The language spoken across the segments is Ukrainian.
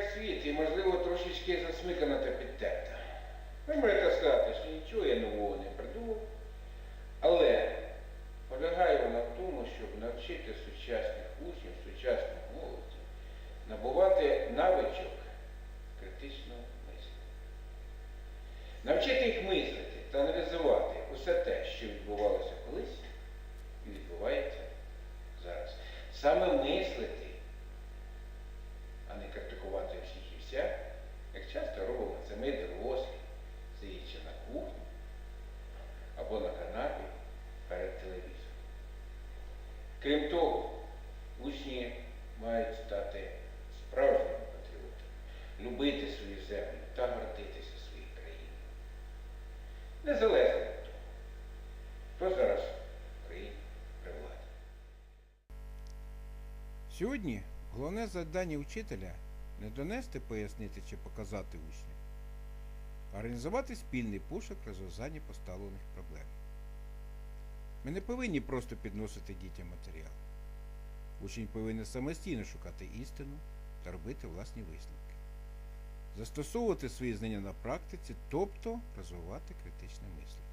як світ, і, можливо, трошечки засмикана та підтерта. Ви можете сказати, що нічого я нового не придумав, але полягає вона в тому, щоб навчити сучасних учнів, сучасних молодців набувати навичок критичного мислення. Навчити їх мислити та аналізувати усе те, що відбувалося колись і відбувається зараз. Саме мислити. Крім того, учні мають стати справжніми патріотами, любити свою землю та гордитися своєю країною. Незалежно від того, хто зараз в країні при владі. Сьогодні головне завдання учителя не донести, пояснити чи показати учням, а організувати спільний пошук розв'язання поставлених проблем. Ми не повинні просто підносити дітям матеріал. Учень повинен самостійно шукати істину та робити власні висновки, застосовувати свої знання на практиці, тобто розвивати критичне мислення.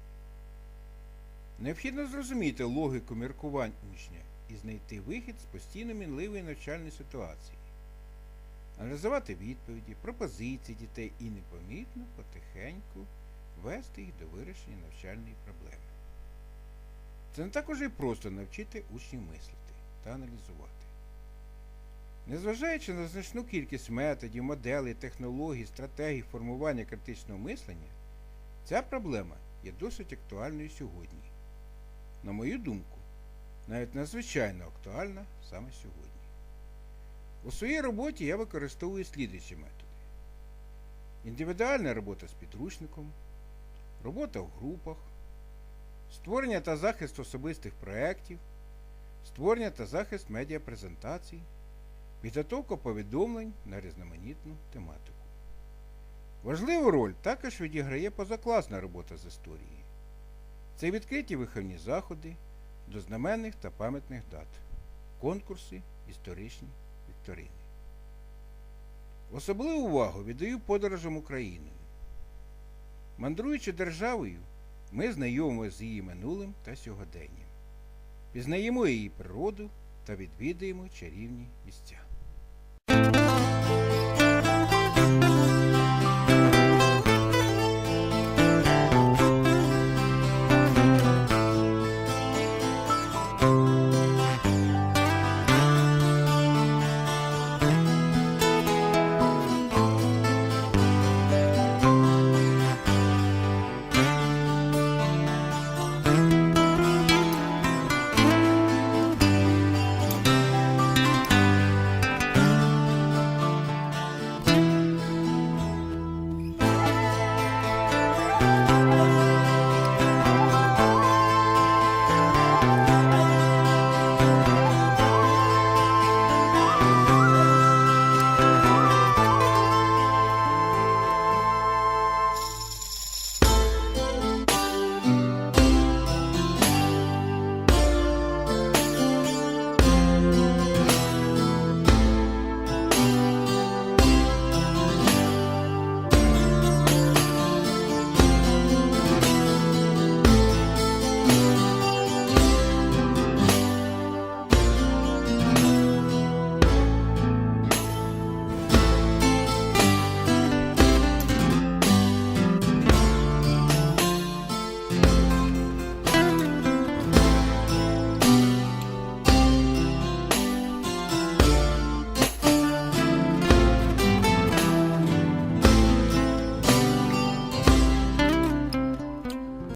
Необхідно зрозуміти логіку міркувань учня і знайти вихід з постійно мінливої навчальної ситуації, аналізувати відповіді, пропозиції дітей і непомітно, потихеньку вести їх до вирішення навчальної проблеми. Це не так уже й просто навчити учнів мислити та аналізувати. Незважаючи на значну кількість методів, моделей, технологій, стратегій формування критичного мислення, ця проблема є досить актуальною сьогодні. На мою думку, навіть надзвичайно актуальна саме сьогодні. У своїй роботі я використовую слідуючі методи: індивідуальна робота з підручником, робота в групах, створення та захист особистих проєктів, створення та захист медіапрезентацій, підготовка повідомлень на різноманітну тематику. Важливу роль також відіграє позакласна робота з історії. Це відкриті виховні заходи до знаменних та пам'ятних дат, конкурси, історичні вікторини. Особливу увагу віддаю подорожам Україною. Мандруючи державою, ми знайомимося з її минулим та сьогоденням, пізнаємо її природу та відвідаємо чарівні місця.